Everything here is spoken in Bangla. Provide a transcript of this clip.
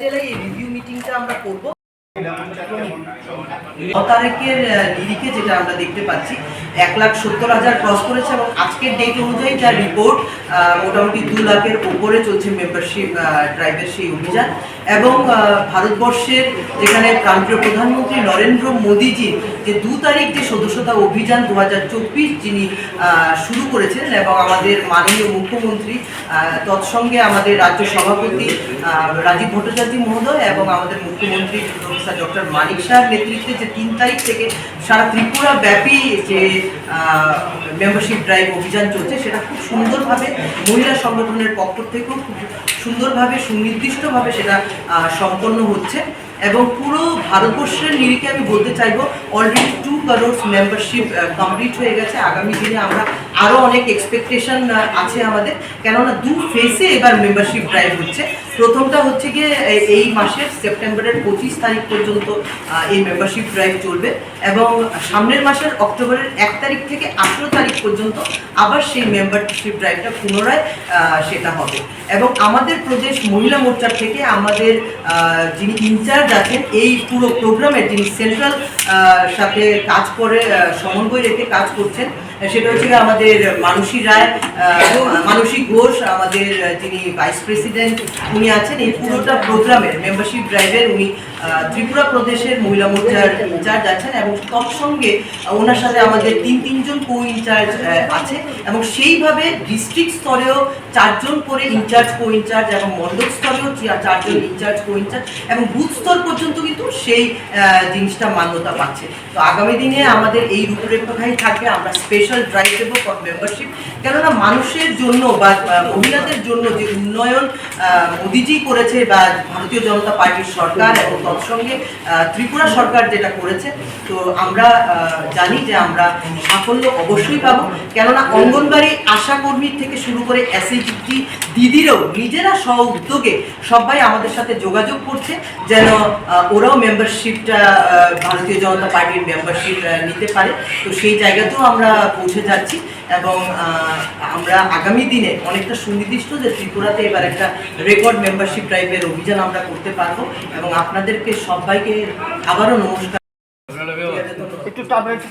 জেলায় এই রিভিউ মিটিংটা আমরা করব। তারিখের নিরিখে যেটা আমরা দেখতে পাচ্ছি, এক লাখ সত্তর হাজার ক্রস করেছে এবং আজকের ডেট অনুযায়ী যা রিপোর্ট মোটামুটি দু লাখের উপরে চলছে মেম্বারশিপ ড্রাইভের সেই অভিযান। এবং ভারতবর্ষের যেখানে প্রান্তীয় প্রধানমন্ত্রী নরেন্দ্র মোদীজি যে দু তারিখ যে সদস্যতা অভিযান দু হাজার চব্বিশ যিনি শুরু করেছেন এবং আমাদের মাননীয় মুখ্যমন্ত্রী তৎসঙ্গে আমাদের রাজ্য সভাপতি রাজীব ভট্টাচার্য মহোদয় এবং আমাদের মুখ্যমন্ত্রী প্রফেসর ডক্টর মানিক শাহর নেতৃত্বে যে তিন তারিখ থেকে সারা ত্রিপুরা ব্যাপী যে মেম্বারশিপ ড্রাইভ অভিযান চলছে, সেটা খুব সুন্দরভাবে মহিলা সংগঠনের পক্ষ থেকেও খুব সুন্দরভাবে, সুনির্দিষ্টভাবে সেটা সম্পন্ন হচ্ছে এবং পুরো ভারতবর্ষের নিরিখে আমি বলতে চাইব already two crores membership complete হয়ে গেছে। আগামী দিনে আমরা আরও অনেক এক্সপেকটেশন আছে আমাদের। কেননা দু ফেসে এবার মেম্বারশিপ ড্রাইভ হচ্ছে। প্রথমটা হচ্ছে গিয়ে এই মাসের সেপ্টেম্বরের পঁচিশ তারিখ পর্যন্ত এই মেম্বারশিপ ড্রাইভ চলবে এবং সামনের মাসের অক্টোবরের এক তারিখ থেকে আঠেরো তারিখ পর্যন্ত আবার সেই মেম্বারশিপ ড্রাইভটা পুনরায় সেটা হবে। এবং আমাদের প্রদেশ মহিলা মোর্চার থেকে আমাদের যিনি ইনচার্জ আছেন, এই পুরো প্রোগ্রামের যিনি সেন্ট্রাল সাথে কাজ করে সমন্বয় রেখে কাজ করছেন, সেটা হচ্ছে গিয়ে আমাদের মানসী রায় মানসী ঘোষ আমাদের যিনি ভাইস প্রেসিডেন্ট উনি আছেন, এই পুরোটা প্রোগ্রামের মেম্বারশিপ ড্রাইভের উনি ত্রিপুরা প্রদেশের মহিলা মোর্চার ইনচার্জ আছেন এবং তৎসঙ্গে ওনার সাথে আমাদের তিন, তিনজন কো ইনচার্জ আছে এবং সেইভাবে ডিস্ট্রিক্ট স্তরেও চারজন করে ইনচার্জ কো ইনচার্জ এবং মণ্ডল স্তরেও চারজন ইনচার্জ কো ইনচার্জ এবং বুথ স্তর পর্যন্ত কিন্তু সেই জিনিসটা মান্যতা পাচ্ছে। তো আগামী দিনে আমাদের এই রূপরেখাই থাকবে আমরা স্পেশাল ড্রাইভ দেবো মেম্বারশিপ কেননা মানুষের জন্য বা মহিলাদের জন্য যে উন্নয়ন মোদিজি করেছে বা ভারতীয় জনতা পার্টির সরকার এবং তৎসঙ্গে ত্রিপুরা সরকার যেটা করেছে, তো আমরা জানি যে আমরা সাফল্য অবশ্যই পাবো। কেননা অঙ্গনবাড়ি আশা কর্মীর থেকে শুরু করে এসএইচটি দিদিরও নিজেরা স্ব উদ্যোগে সবাই আমাদের সাথে যোগাযোগ করছে, যেন ওরাও মেম্বারশিপটা ভারতীয় জনতা পার্টির মেম্বারশিপ নিতে পারে। তো সেই জায়গাতেও আমরা পৌঁছে যাচ্ছি এবং আমরা আগামী দিনে অনেকটা সুনির্দিষ্ট যে ত্রিপুরাতে এবার একটা রেকর্ড মেম্বারশিপ ড্রাইভের অভিযান আমরা করতে পারব এবং আপনাদেরকে সবাইকে আবারও নমস্কার। একটু একটু